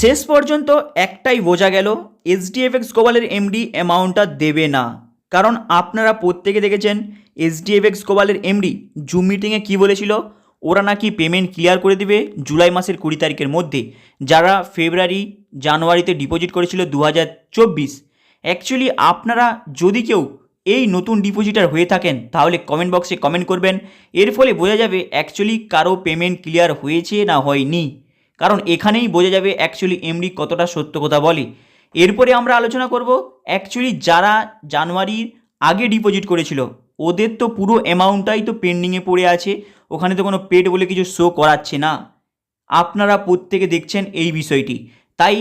শেষ পর্যন্ত একটাই বোঝা গেল এইচডিএফএক্স গোবালের এমডি অ্যামাউন্টটা দেবে না। কারণ আপনারা প্রত্যেকে দেখেছেন এইচডিএফএক্স গোবালের এমডি জুম মিটিংয়ে কী বলেছিল? ওরা নাকি পেমেন্ট ক্লিয়ার করে দিবে জুলাই মাসের কুড়ি তারিখের মধ্যে, যারা ফেব্রুয়ারি জানুয়ারিতে ডিপোজিট করেছিল দু হাজার চব্বিশ। অ্যাকচুয়ালি আপনারা যদি কেউ এই নতুন ডিপোজিটার হয়ে থাকেন, তাহলে কমেন্ট বক্সে কমেন্ট করবেন। এর ফলে বোঝা যাবে অ্যাকচুয়ালি কারও পেমেন্ট ক্লিয়ার হয়েছে না হয়নি। কারণ এখানেই বোঝা যাবে অ্যাকচুয়ালি এমডি কতটা সত্য কথা বলে। এরপরে আমরা আলোচনা করব অ্যাকচুয়ালি যারা জানুয়ারির আগে ডিপোজিট করেছিল, ওদের তো পুরো অ্যামাউন্টটাই তো পেন্ডিংয়ে পড়ে আছে, ওখানে তো কোনো পেড বলে কিছু শো করাচ্ছে না। আপনারা প্রত্যেকে দেখছেন এই বিষয়টি। তাই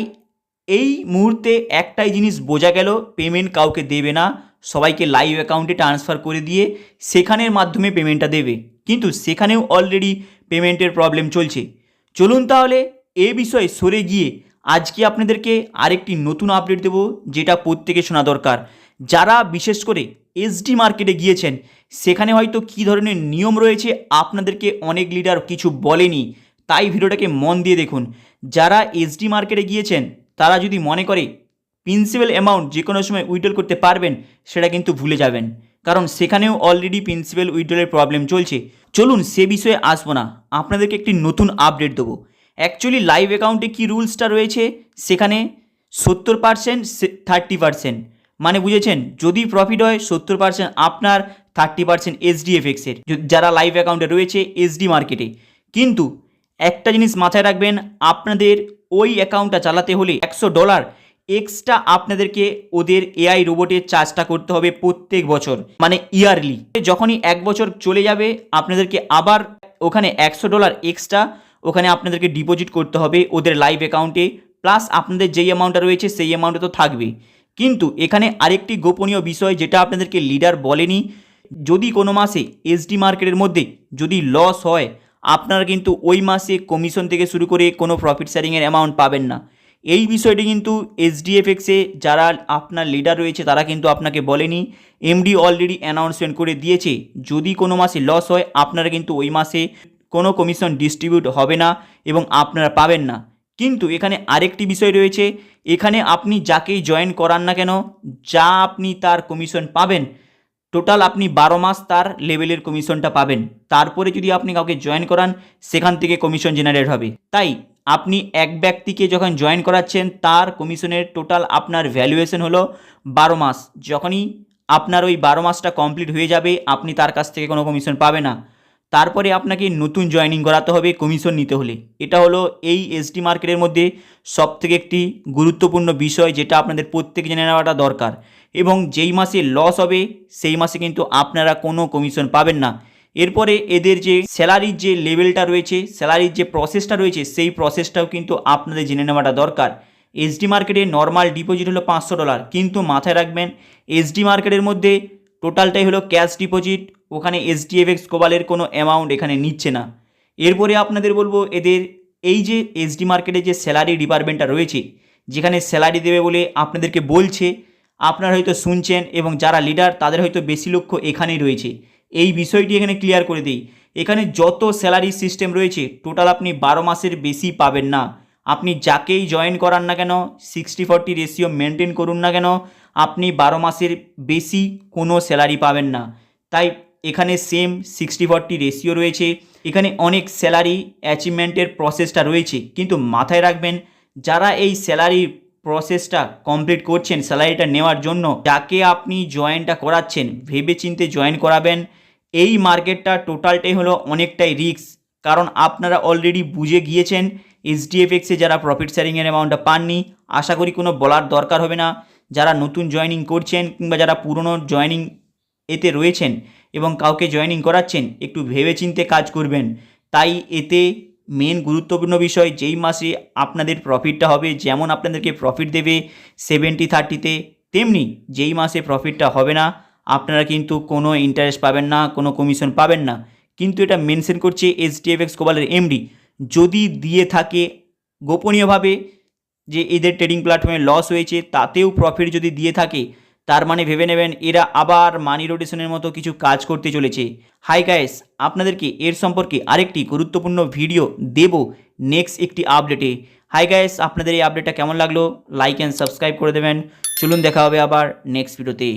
এই মুহূর্তে একটাই জিনিস বোঝা গেল পেমেন্ট কাউকে দেবে না, সবাইকে লাইভ অ্যাকাউন্টে ট্রান্সফার করে দিয়ে সেখানের মাধ্যমে পেমেন্টটা দেবে। কিন্তু সেখানেও অলরেডি পেমেন্টের প্রবলেম চলছে। চলুন তাহলে এ বিষয়ে সরে গিয়ে আজকে আপনাদেরকে আরেকটি নতুন আপডেট দেব, যেটা প্রত্যেকে শোনা দরকার। যারা বিশেষ করে এসডি মার্কেটে গিয়েছেন, সেখানে হয়তো কী ধরনের নিয়ম রয়েছে আপনাদেরকে অনেক লিডার কিছু বলেনি, তাই ভিডিওটাকে মন দিয়ে দেখুন। যারা এসডি মার্কেটে গিয়েছেন, তারা যদি মনে করে প্রিন্সিপাল অ্যামাউন্ট যে কোনো সময় উইড্রল করতে পারবেন, সেটা কিন্তু ভুলে যাবেন। কারণ সেখানেও অলরেডি প্রিন্সিপাল উইড্রলের প্রবলেম চলছে। চলুন সে বিষয়ে আসব না। আপনাদেরকে একটি নতুন আপডেট দেবো। অ্যাকচুয়ালি লাইভ অ্যাকাউন্টে কী রুলসটা রয়েছে? সেখানে সত্তর পার্সেন্ট থার্টি পার্সেন্ট মানে বুঝেছেন, যদি প্রফিট হয়, সত্তর পার্সেন্ট আপনার থার্টি পার্সেন্ট এসডিএফএক্সের যারা লাইভ অ্যাকাউন্টে রয়েছে এসডি মার্কেটে কিন্তু একটা জিনিস মাথায় রাখবেন, আপনাদের ওই অ্যাকাউন্টটা চালাতে হলে একশো ডলার এক্সট্রা আপনাদেরকে ওদের এআই রোবটের চার্জটা করতে হবে প্রত্যেক বছর মানে ইয়ারলি যখনই এক বছর চলে যাবে, আপনাদেরকে আবার ওখানে একশো ডলার এক্সট্রা ওখানে আপনাদেরকে ডিপোজিট করতে হবে ওদের লাইভ অ্যাকাউন্টে প্লাস আপনাদের যেই অ্যামাউন্টটা রয়েছে, সেই অ্যামাউন্টে তো থাকবে। কিন্তু এখানে আরেকটি গোপনীয় বিষয় যেটা আপনাদেরকে লিডার বলেনি, যদি কোনো মাসে এসডি মার্কেটের মধ্যে যদি লস হয়, আপনারা কিন্তু ওই মাসে কমিশন থেকে শুরু করে কোনো প্রফিট শেয়ারিংয়ের অ্যামাউন্ট পাবেন না। এই বিষয়টি কিন্তু এসডিএফএক্সে যারা আপনার লিডার রয়েছে, তারা কিন্তু আপনাকে বলেনি। এমডি অলরেডি অ্যানাউন্সমেন্ট করে দিয়েছে। যদি কোনো মাসে লস হয়, আপনারা কিন্তু ওই মাসে কোনো কমিশন ডিস্ট্রিবিউট হবে না এবং আপনারা পাবেন না। কিন্তু এখানে আরেকটি বিষয় রয়েছে, এখানে আপনি যাকেই জয়েন করান না কেন, যা আপনি তার কমিশন পাবেন টোটাল আপনি বারো মাস তার লেভেলের কমিশনটা পাবেন। তারপরে যদি আপনি কাউকে জয়েন করান, সেখান থেকে কমিশন জেনারেট হবে। তাই আপনি এক ব্যক্তিকে যখন জয়েন করাচ্ছেন, তার কমিশনের টোটাল আপনার ভ্যালুয়েশন হলো বারো মাস। যখনই আপনার ওই বারো মাসটা কমপ্লিট হয়ে যাবে, আপনি তার কাছ থেকে কোনো কমিশন পাবে না। তারপরে আপনাকে নতুন জয়েনিং করাতে হবে কমিশন নিতে হলে। এটা হলো এই এসডি মার্কেটের মধ্যে সবথেকে একটি গুরুত্বপূর্ণ বিষয় যেটা আপনাদের প্রত্যেক জেনে নেওয়াটা দরকার। এবং যেই মাসে লস হবে, সেই মাসে কিন্তু আপনারা কোনো কমিশন পাবেন না। এরপরে এদের যে স্যালারির যে লেভেলটা রয়েছে, স্যালারির যে প্রসেসটা রয়েছে, সেই প্রসেসটাও কিন্তু আপনাদের জেনে নেওয়াটা দরকার। এসডি মার্কেটে নর্মাল ডিপোজিট হলো পাঁচশো ডলার, কিন্তু মাথায় রাখবেন, এসডি মার্কেটের মধ্যে টোটালটাই হলো ক্যাশ ডিপোজিট, ওখানে এসডিএফএক্স কোবালের কোনো অ্যামাউন্ট এখানে নিচ্ছে না। এরপরে আপনাদের বলব এদের এই যে এসডি মার্কেটে যে স্যালারি ডিপার্টমেন্টটা রয়েছে, যেখানে স্যালারি দেবে বলে আপনাদেরকে বলছে, আপনারা হয়তো শুনছেন এবং যারা লিডার, তাদের হয়তো বেশি লক্ষ্য এখানেই রয়েছে। এই বিষয়টি এখানে ক্লিয়ার করে দিই। এখানে যত স্যালারি সিস্টেম রয়েছে টোটাল আপনি বারো মাসের বেশি পাবেন না। আপনি যাকেই জয়েন করান না কেন সিক্সটি ফর্টি রেশিও মেনটেন করুন না কেন, আপনি বারো মাসের বেশি কোনো স্যালারি পাবেন না। তাই এখানে সেম সিক্সটি ফর্টি রেশিও রয়েছে। এখানে অনেক স্যালারি অ্যাচিভমেন্টের প্রসেসটা রয়েছে। কিন্তু মাথায় রাখবেন, যারা এই স্যালারি প্রসেসটা কমপ্লিট করছেন স্যালারিটা নেওয়ার জন্য, যাকে আপনি জয়েনটা করাচ্ছেন ভেবে চিনতে জয়েন করাবেন এই মার্কেটটা টোটালটাই হলো অনেকটাই রিস্ক। কারণ আপনারা অলরেডি বুঝে গিয়েছেন এইচডিএফএক্সে যারা প্রফিট শেয়ারিংয়ের অ্যামাউন্টটা পাননি, আশা করি কোনো বলার দরকার হবে না। যারা নতুন জয়েনিং করছেন কিংবা যারা পুরনো জয়েনিং এতে রয়েছেন এবং কাউকে জয়েনিং করাচ্ছেন, একটু ভেবেচিন্তে কাজ করবেন। তাই এতে মেন গুরুত্বপূর্ণ বিষয়, যেই মাসে আপনাদের প্রফিটটা হবে, যেমন আপনাদেরকে প্রফিট দেবে সেভেন্টি থার্টিতে তেমনি যেই মাসে প্রফিটটা হবে না আপনারা কিন্তু কোনো ইন্টারেস্ট পাবেন না, কোনো কমিশন পাবেন না। কিন্তু এটা মেনশন করছে এইচডিএফএক্স কোবালের এমডি যদি দিয়ে থাকে গোপনীয়ভাবে যে এদের ট্রেডিং প্ল্যাটফর্মে লস হয়েছে, তাতেও প্রফিট যদি দিয়ে থাকে, তার মানে ভেবে নেবেন এরা আবার মানি রোটেশনের মতো কিছু কাজ করতে চলেছে। হাই গাইস আপনাদেরকে এর সম্পর্কে আরেকটি গুরুত্বপূর্ণ ভিডিও দেব নেক্সট একটি আপডেটে হাই গাইস আপনাদের এই আপডেটটা কেমন লাগল? লাইক অ্যান্ড সাবস্ক্রাইব করে দেবেন। চলুন দেখা হবে আবার নেক্সট ভিডিওতে